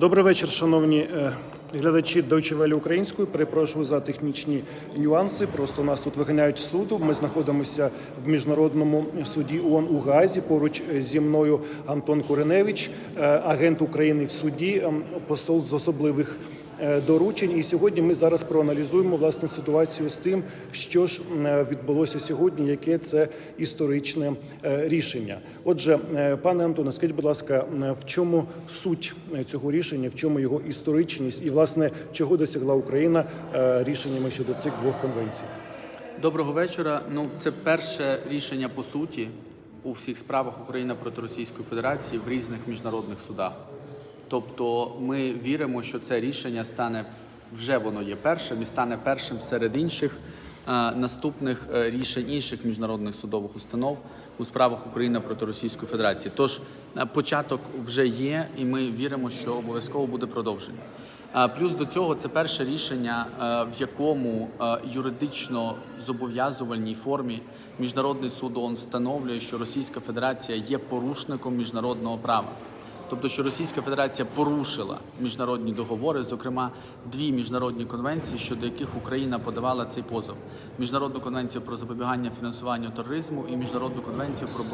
Добрий вечір, шановні е, глядачі Deutsche Welle українською. Перепрошую за технічні нюанси. Просто нас тут виганяють суду. Ми знаходимося в міжнародному суді ООН у Гаазі. Поруч зі мною Антон Куреневич, е, агент України в суді, ем, посол з особливих е, доручень. І сьогодні ми зараз проаналізуємо власне ситуацію з тим, що ж е, відбулося сьогодні, яке це історичне е, рішення. Отже, е, пане Антоне, скажіть, будь ласка, е, в чому суть е, цього рішення, в чому його історичність, і власне чого досягла Україна е, рішеннями щодо цих двох конвенцій? Доброго вечора. Ну, це перше рішення по суті у всіх справах Україна проти Російської Федерації в різних міжнародних судах. Тобто, ми віримо, що це рішення стане вже воно є першим і стане першим серед інших е, наступних е, рішень інших міжнародних судових установ у справах Україна проти Російської Федерації. Тож е, початок вже є, і ми віримо, що обов'язково буде продовження. Плюс до цього це перше рішення, в якому юридично зобов'язувальній формі міжнародний суд ООН встановлює, що Російська Федерація є порушником міжнародного права. Тобто, що Російська Федерація порушила міжнародні договори, зокрема дві міжнародні конвенції, щодо яких Україна подавала цей позов: міжнародну конвенцію про запобігання фінансуванню тероризму і міжнародну конвенцію про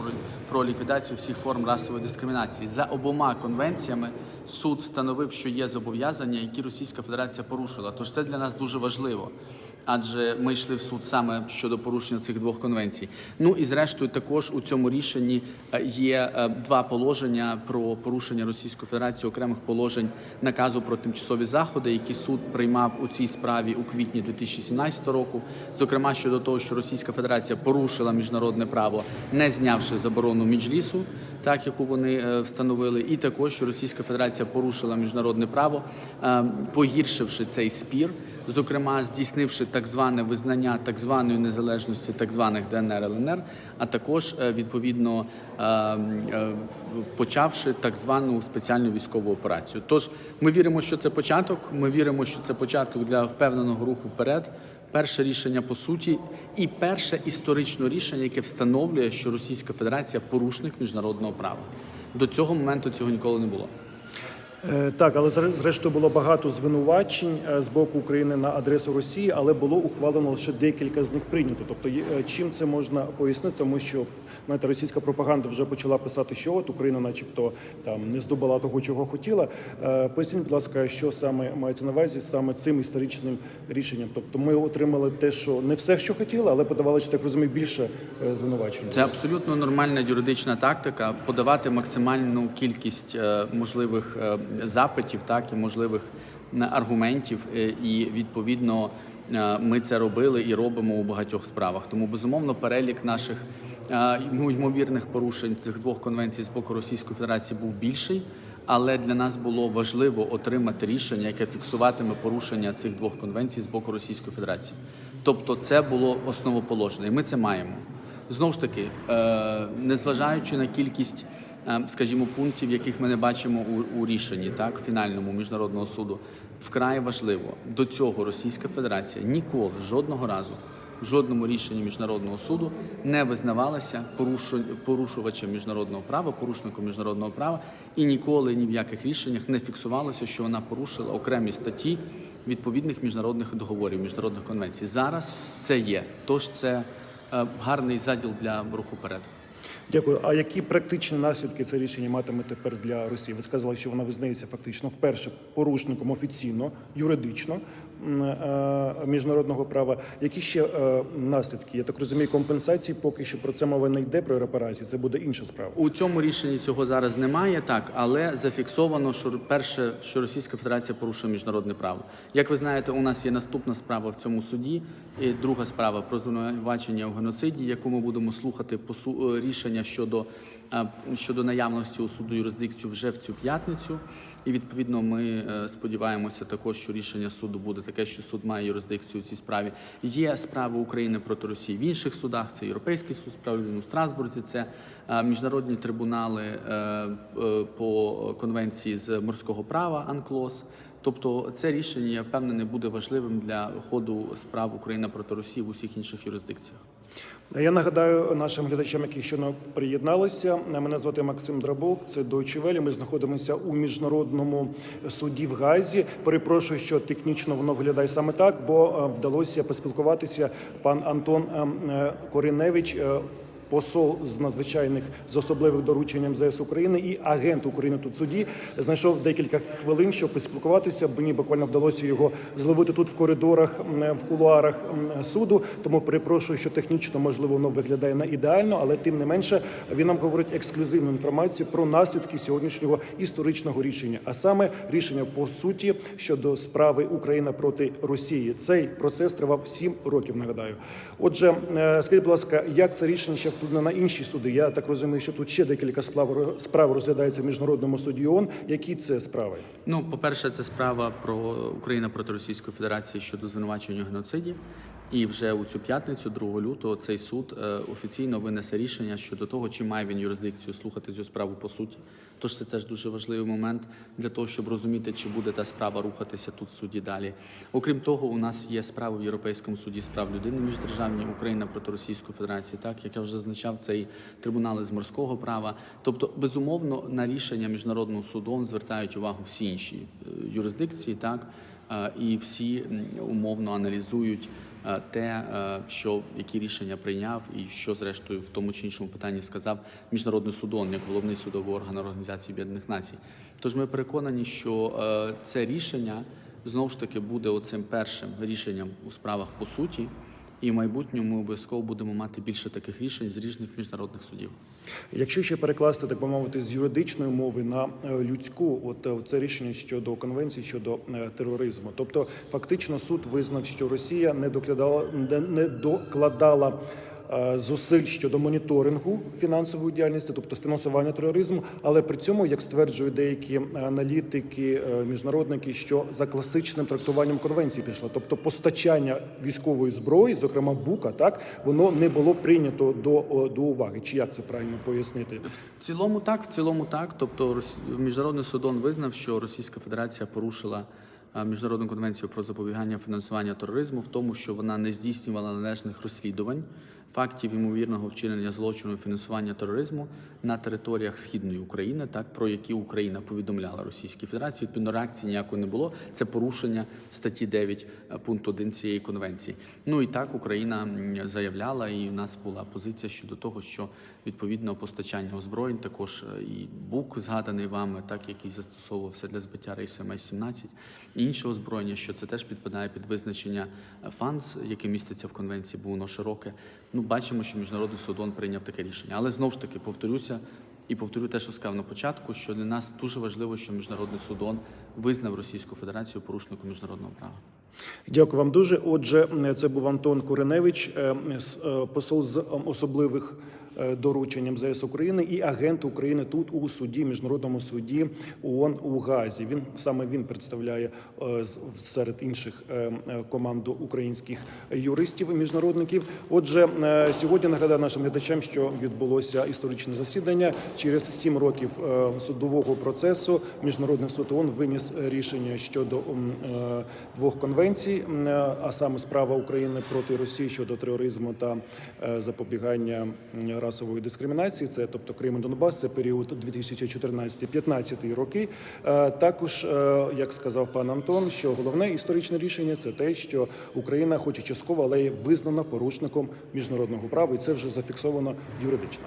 про ліквідацію всіх форм расової дискримінації. За обома конвенціями суд встановив, що є зобов'язання, які Російська Федерація порушила. Тож це для нас дуже важливо. Адже ми йшли в суд саме щодо порушення цих двох конвенцій. Ну і зрештою, також у цьому рішенні е, є е, два положення про порушення Російської Федерації окремих положень наказу про тимчасові заходи, які суд приймав у цій справі у квітні 2017 року. Зокрема, щодо того, що Російська Федерація порушила міжнародне право, не знявши заборону Міджлісу, так яку вони е, встановили, і також що Російська Федерація порушила міжнародне право, е, погіршивши цей спір зокрема здійснивши так зване визнання так званої незалежності так званих ДНР ЛНР, а також е, відповідно почавши так звану спеціальну військову операцію. Тож ми віримо, що це початок. Ми віримо, що це початок для впевненого руху вперед. Перше рішення по суті, і перше історичне рішення, яке встановлює, що Російська Федерація порушник міжнародного права. До цього моменту цього ніколи не було. Е, Так, але зре- зрештою було багато звинувачень е, з боку України на адресу Росії, але було ухвалено лише декілька з них прийнято. Тобто, е, чим це можна пояснити, тому що знаєте, російська пропаганда вже почала писати, що от Україна, начебто, там не здобула того, чого хотіла. Поясніть, будь ласка, що саме мається на увазі саме цим історичним рішенням? Тобто, ми отримали те, що не все, що хотіли, але подавали, чи так розумію, більше звинувачень. Це абсолютно нормальна юридична тактика подавати максимальну кількість можливих запитів, так і можливих е, аргументів. Е, І відповідно е, ми це робили і робимо у багатьох справах. Тому безумовно перелік наших е, ймовірних порушень цих двох конвенцій з боку Російської Федерації був більший. Але для нас було важливо отримати рішення, яке фіксуватиме порушення цих двох конвенцій з боку Російської Федерації. Тобто, це було основоположне, і ми це маємо. Знову ж таки, незважаючи на кількість, скажімо, пунктів, яких ми не бачимо у, у рішенні, так, фінальному міжнародного суду, вкрай важливо до цього Російська Федерація ніколи жодного разу в жодному рішенні міжнародного суду не визнавалася порушу- порушувачем міжнародного права, порушником міжнародного права, і ніколи ні в яких рішеннях не фіксувалося, що вона порушила окремі статті відповідних міжнародних договорів, міжнародних конвенцій. Зараз це є. Тож це е, гарний заділ для руху вперед. Дякую. А які практичні наслідки це рішення матиме тепер для Росії? Ви сказали, що вона визнається фактично вперше порушником офіційно, юридично міжнародного права. Які ще е, наслідки? Я так розумію, компенсації поки що про це мова не йде про репарації. Це буде інша справа. У цьому рішенні цього зараз немає, так але зафіксовано, що перше, що Російська Федерація порушує міжнародне право. Як ви знаєте, у нас є наступна справа в цьому суді, і друга справа про звинувачення у геноциді, яку ми будемо слухати посу е, рішення щодо, е, щодо наявності у суду юрисдикцію вже в цю п'ятницю. І відповідно ми е, сподіваємося також, що рішення суду буде таке, що суд має юрисдикцію у цій справі. Є справи України проти Росії в інших судах. Це Європейський суд людини у Страсбурзі, це е, міжнародні трибунали е, е, по конвенції з морського права АНКЛОС. Тобто це рішення, я впевнений, буде важливим для ходу справ України проти Росії в усіх інших юрисдикціях. Я нагадаю нашим глядачам, які щойно приєдналися. Мене звати Максим Драбок. Це Deutsche Welle. Ми знаходимося у міжнародному суді в Газі. Перепрошую, що технічно воно виглядає саме так, бо е, вдалося поспілкуватися. Пан Антон е, е, Коріневич. Посол з надзвичайних з особливих дорученням ЗС України і агент України тут суді знайшов декілька хвилин, щоб поспілкуватися. Мені буквально вдалося його зловити тут в коридорах, в кулуарах суду. Тому перепрошую, що технічно можливо воно виглядає не ідеально, але тим не менше він нам говорить ексклюзивну інформацію про наслідки сьогоднішнього історичного рішення, а саме рішення по суті щодо справи Україна проти Росії. Цей процес тривав сім років. Нагадаю. Отже, е, скажіть, будь ласка, як це рішення ще вплине на інші суди? Я так розумію, що тут ще декілька справ справ розглядається в міжнародному суді ООН. Які це справи? Ну, по-перше, це справа про Україна проти Російської Федерації щодо звинувачення геноциді. І вже у цю п'ятницю, 2 лютого, цей суд е, офіційно винесе рішення щодо того, чи має він юрисдикцію слухати цю справу по суті. Тож це теж дуже важливий момент для того, щоб розуміти, чи буде та справа рухатися тут в суді далі. Окрім того, у нас є справи в Європейському суді з прав людини міждержавні Україна проти Російської Федерації. Так як я вже зазначав, це і трибунали з морського права. Тобто, безумовно, на рішення міжнародного суду звертають увагу всі інші е, юрисдикції, так е, і всі умовно аналізують те, е, що які рішення прийняв, і що зрештою в тому чи іншому питанні сказав міжнародний суд ООН, як головний судовий орган Організації Об'єднаних Націй. Тож ми переконані, що е, це рішення знову ж таки буде оцим першим рішенням у справах по суті. І в майбутньому ми обов'язково будемо мати більше таких рішень з різних міжнародних судів. Якщо ще перекласти, так би мовити, з юридичної мови на е, людську, от е, це рішення щодо конвенції щодо е, тероризму. Тобто, фактично, суд визнав, що Росія не докладала не- не докладала. Е, Зусиль щодо моніторингу фінансової діяльності, тобто фінансування тероризму, але при цьому, як стверджують деякі аналітики, е, міжнародники, що за класичним трактуванням конвенції пішло, тобто постачання військової зброї, зокрема бука, так воно не було прийнято до, до уваги. Чи як це правильно пояснити? В цілому так, в цілому так. Тобто міжнародний суд ООН визнав, що Російська Федерація порушила е, міжнародну конвенцію про запобігання фінансування тероризму в тому, що вона не здійснювала належних розслідувань фактів ймовірного вчинення злочину фінансування тероризму на територіях східної України, так про які Україна повідомляла Російській Федерації. Відповідно, реакції ніякої не було. Це порушення статті 9 е, пункту 1 цієї конвенції. Ну і так Україна заявляла, і в нас була позиція щодо того, що відповідно постачання озброєнь, також е, і БУК, згаданий вами, так який застосовувався для збиття рейсу МС-17, і інше озброєння, що це теж підпадає під визначення е, ФАНС, яке міститься в конвенції, бо воно широке. Ну, бачимо, що міжнародний суд ООН прийняв таке рішення. Але знову ж таки повторюся і повторю те, що сказав на початку, що для нас дуже важливо, що міжнародний суд ООН визнав Російську Федерацію порушником міжнародного права. Дякую вам дуже. Отже, це був Антон Куреневич, е, е, посол з особливих дорученням ЗС України і агент України тут у суді, міжнародному суді ООН у Газі. Він саме він представляє е, серед інших е, е, команду українських юристів і міжнародників. Отже, е, сьогодні нагадаю нашим глядачам, що відбулося історичне засідання через сім років е, судового процесу. Міжнародний суд ООН виніс рішення щодо е, двох конвенцій, е, а саме справа України проти Росії щодо тероризму та е, запобігання расової дискримінації. Це тобто Крим і Донбас, це період 2014-2015 роки. Е, Також, е, як сказав пан Антон, що головне історичне рішення це те, що Україна, хоч і частково, але є визнана порушником міжнародного права, і це вже зафіксовано юридично.